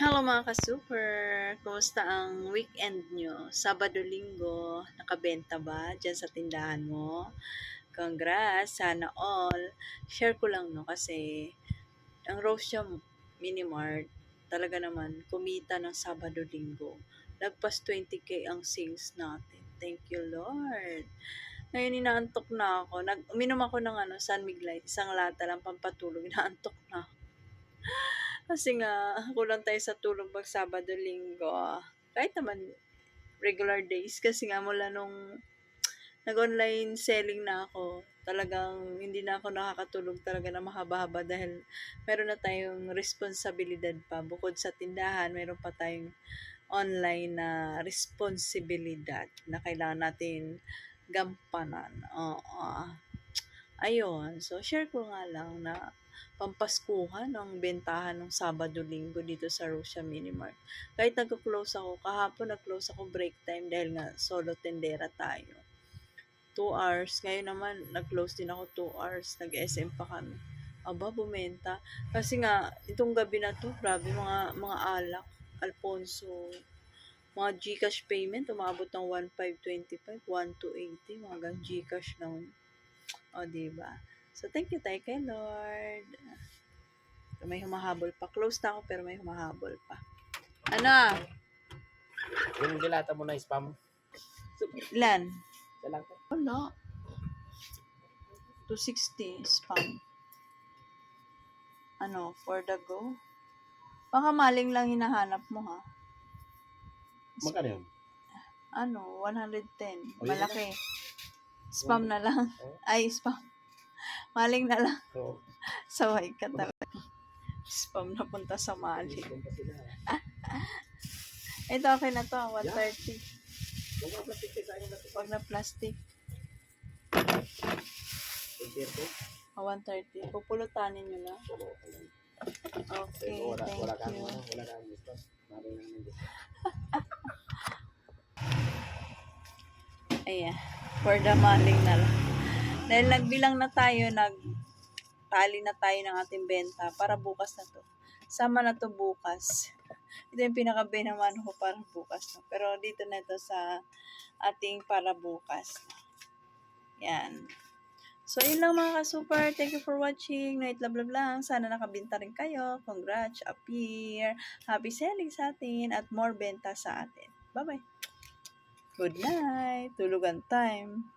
Hello mga ka-super! Kumusta ang weekend nyo? Sabado, linggo, nakabenta ba dyan sa tindahan mo? Congrats! Sana all! Share ko lang no kasi ang Rosia Mini Mart talaga naman kumita ng Sabado, linggo. Lagpas 20k ang sales natin. Thank you Lord! Ngayon inaantok na ako. Nag uminom ako ng ano, San Miglite. Isang lata lang pampatulog. Inaantok na ako. Kasi nga, kulang tayo sa tulog pag Sabado, Linggo. Kahit naman regular days. Kasi nga mula nung nag-online selling na ako, talagang hindi na ako nakakatulog talaga na mahaba-haba dahil meron na tayong responsibilidad pa. Bukod sa tindahan, meron pa tayong online na responsibilidad na kailangan natin gampanan. Oo. Ayun. So, share ko nga lang na pampaskuhan ng bentahan ng Sabado-Linggo dito sa Rosia Mini Mart. Kahit nag-close ako, kahapon nag-close ako break time dahil nga solo tendera tayo. 2 hours. Ngayon naman, nag-close din ako 2 hours. Nag-SM pa kami. Aba, bumenta. Kasi nga, itong gabi na to, grabe, mga, mga alak. Alfonso, mga Gcash payment, umabot ng 1,525, 1,280, mga Gcash lang. O, diba? So, thank you tayo kay Lord. May humahabol pa. Close na ako, pero may humahabol pa. Ano? Yung dilata mo na spam. Ilan? Ko. Wala. 260 spam. Ano, for the go? Baka maling lang hinahanap mo, ha? Magkano yun? Ano, 110. O, yun Malaki. Spam na lang. Oh. Ay, spam. Maling na lang. Oo. Saway ka talaga. Spam na punta sa maling. Spam pa sila. Ito, okay na to. 130. Kung mga plastic sa akin natin. Wag na plastic. Concierto. O, 130. Pupulutanin nyo na. Okay, Wala, wala thank kang you. wala kang gusto. Maring lang ng gusto. Ayan. For the maling na lang. Dahil nagbilang na tayo, nag tali na tayo ng ating benta para bukas na to. Sama na to bukas. Ito yung pinaka-benaman ko para bukas. No? Pero dito na to sa ating para bukas. Yan. So, yun lang mga ka-super. Thank you for watching. Night love love lang. Sana nakabinta rin kayo. Congrats. Appear. Happy selling sa atin. At more benta sa atin. Bye-bye. Good night. Tulugan time.